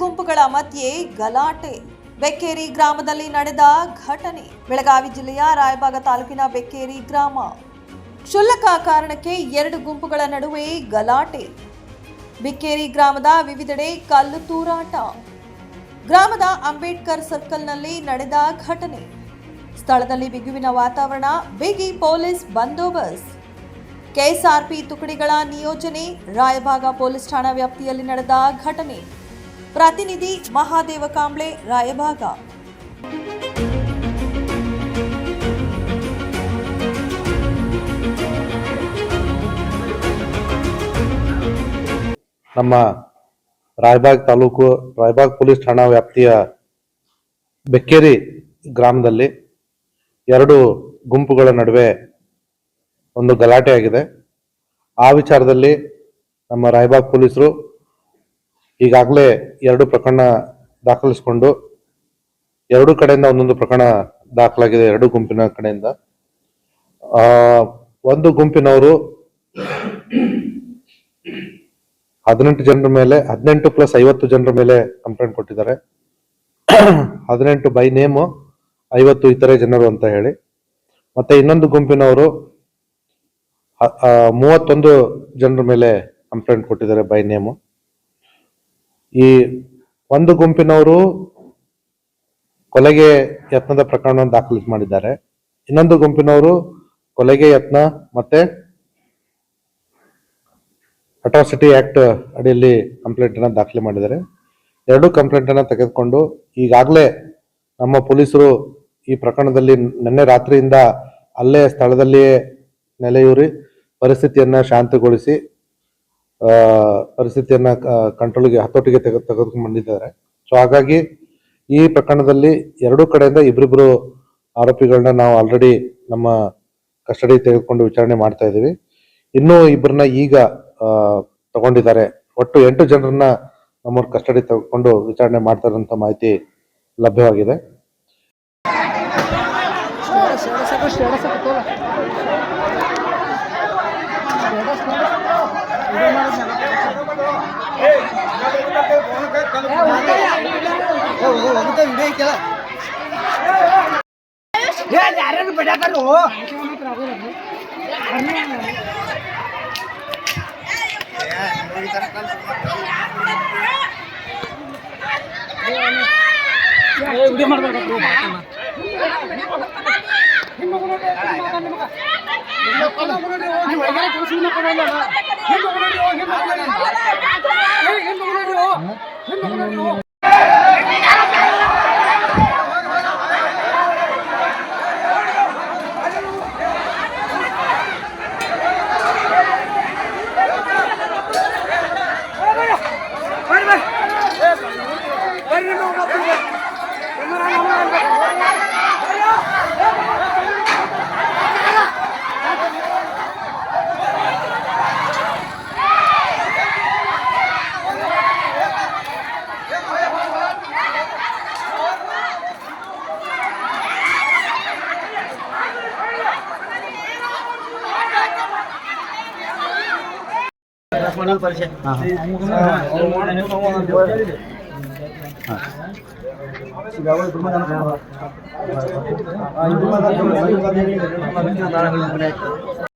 ಗುಂಪುಗಳ ಮಧ್ಯೆ ಗಲಾಟೆ. ಬೆಕ್ಕೇರಿ ಗ್ರಾಮದಲ್ಲಿ ನಡೆದ ಘಟನೆ. ಬೆಳಗಾವಿ ಜಿಲ್ಲೆಯ ರಾಯಬಾಗ ತಾಲೂಕಿನ ಬೆಕ್ಕೇರಿ ಗ್ರಾಮ. ಕ್ಷುಲ್ಲಕ ಕಾರಣಕ್ಕೆ ಎರಡು ಗುಂಪುಗಳ ನಡುವೆ ಗಲಾಟೆ. ಬಿಕ್ಕೇರಿ ಗ್ರಾಮದ ವಿವಿಧೆಡೆ ಕಲ್ಲು ತೂರಾಟ. ಗ್ರಾಮದ ಅಂಬೇಡ್ಕರ್ ಸರ್ಕಲ್ನಲ್ಲಿ ನಡೆದ ಘಟನೆ. ಸ್ಥಳದಲ್ಲಿ ಬಿಗುವಿನ ವಾತಾವರಣ, ಬಿಗಿ ಪೊಲೀಸ್ ಬಂದೋಬಸ್ತ್. ಕೆಎಸ್ಆರ್ಪಿ ತುಕಡಿಗಳ ನಿಯೋಜನೆ, ರಾಯಭಾಗ ಪೊಲೀಸ್ ಠಾಣಾ ವ್ಯಾಪ್ತಿಯಲ್ಲಿ ನಡೆದ ಘಟನೆ. ಪ್ರತಿನಿಧಿ ಮಹಾದೇವ ಕಾಂಬ್ಳೆ, ರಾಯಭಾಗ. ನಮ್ಮ ರಾಯಬಾಗ್ ತಾಲೂಕು ರಾಯಬಾಗ್ ಪೊಲೀಸ್ ಠಾಣಾ ವ್ಯಾಪ್ತಿಯ ಬೆಕ್ಕೇರಿ ಗ್ರಾಮದಲ್ಲಿ ಎರಡು ಗುಂಪುಗಳ ನಡುವೆ ಒಂದು ಗಲಾಟೆ ಆಗಿದೆ. ಆ ವಿಚಾರದಲ್ಲಿ ನಮ್ಮ ರಾಯಬಾಗ್ ಪೊಲೀಸರು ಈಗಾಗಲೇ ಎರಡು ಪ್ರಕರಣ ದಾಖಲಿಸಿಕೊಂಡು ಎರಡು ಕಡೆಯಿಂದ ಒಂದೊಂದು ಪ್ರಕರಣ ದಾಖಲಾಗಿದೆ, ಎರಡು ಗುಂಪಿನ ಕಡೆಯಿಂದ. ಒಂದು ಗುಂಪಿನವರು ಹದಿನೆಂಟು ಜನರ ಮೇಲೆ, ಹದಿನೆಂಟು ಪ್ಲಸ್ ಐವತ್ತು ಜನರ ಮೇಲೆ ಕಂಪ್ಲೇಂಟ್ ಕೊಟ್ಟಿದ್ದಾರೆ. ಹದಿನೆಂಟು ಬೈ ನೇಮು, ಐವತ್ತು ಇತರೆ ಜನರು ಅಂತ ಹೇಳಿ. ಮತ್ತೆ ಇನ್ನೊಂದು ಗುಂಪಿನವರು ಮೂವತ್ತೊಂದು ಜನರ ಮೇಲೆ ಕಂಪ್ಲೇಂಟ್ ಕೊಟ್ಟಿದ್ದಾರೆ ಬೈ ನೇಮು. ಈ ಒಂದು ಗುಂಪಿನವರು ಕೊಲೆಗೆ ಯತ್ನದ ಪ್ರಕರಣವನ್ನು ದಾಖಲು ಮಾಡಿದ್ದಾರೆ. ಇನ್ನೊಂದು ಗುಂಪಿನವರು ಕೊಲೆಗೆ ಯತ್ನ ಮತ್ತೆ ಅಟ್ರಾಸಿಟಿ ಆಕ್ಟ್ ಅಡಿಯಲ್ಲಿ ಕಂಪ್ಲೇಂಟ್ ಅನ್ನ ದಾಖಲೆ ಮಾಡಿದ್ದಾರೆ. ಎರಡು ಕಂಪ್ಲೇಂಟ್ ಅನ್ನ ತೆಗೆದುಕೊಂಡು ಈಗಾಗಲೇ ನಮ್ಮ ಪೊಲೀಸರು ಈ ಪ್ರಕರಣದಲ್ಲಿ ನಿನ್ನೆ ರಾತ್ರಿಯಿಂದ ಅಲ್ಲೇ ಸ್ಥಳದಲ್ಲಿಯೇ ನೆಲೆಯೂರಿ, ಪರಿಸ್ಥಿತಿಯನ್ನ ಶಾಂತಗೊಳಿಸಿ ಪರಿಸ್ಥಿತಿಯನ್ನ ಕಂಟ್ರೋಲ್ಗೆ ಹತೋಟಿಗೆ ತೆಗೆ ತೆಗೆದುಕೊಂಡು ಬಂದಿದ್ದಾರೆ ಸೊ ಹಾಗಾಗಿ ಈ ಪ್ರಕರಣದಲ್ಲಿ ಎರಡೂ ಕಡೆಯಿಂದ ಇಬ್ಬರಿಬ್ರು ಆರೋಪಿಗಳನ್ನ ನಾವು ಆಲ್ರೆಡಿ ನಮ್ಮ ಕಸ್ಟಡಿ ತೆಗೆದುಕೊಂಡು ವಿಚಾರಣೆ ಮಾಡ್ತಾ ಇದ್ದೀವಿ ಇನ್ನೂ ಇಬ್ಬರನ್ನ ಈಗ ತಗೊಂಡಿದ್ದಾರೆ ಒಟ್ಟು ಎಂಟು ಜನರನ್ನ ನಮ್ಮ ಕಸ್ಟಡಿ ತೆಗೆದುಕೊಂಡು ವಿಚಾರಣೆ ಮಾಡ್ತಾರೆ ಅಂತ ಮಾಹಿತಿ ಲಭ್ಯವಾಗಿದೆ ಯಾರ್ಯಾರು ಬಿಡಕಲ್ಲು ವಿಡಿಯೋ ಮಾಡ್ಬೇಕು ಹಿಂದೂ ಬರ್ರಿ ಬರ್ರಿ ಬರ್ರಿ ಒಂದೊಂದು ಪರೀಕ್ಷೆ ಹಾಂ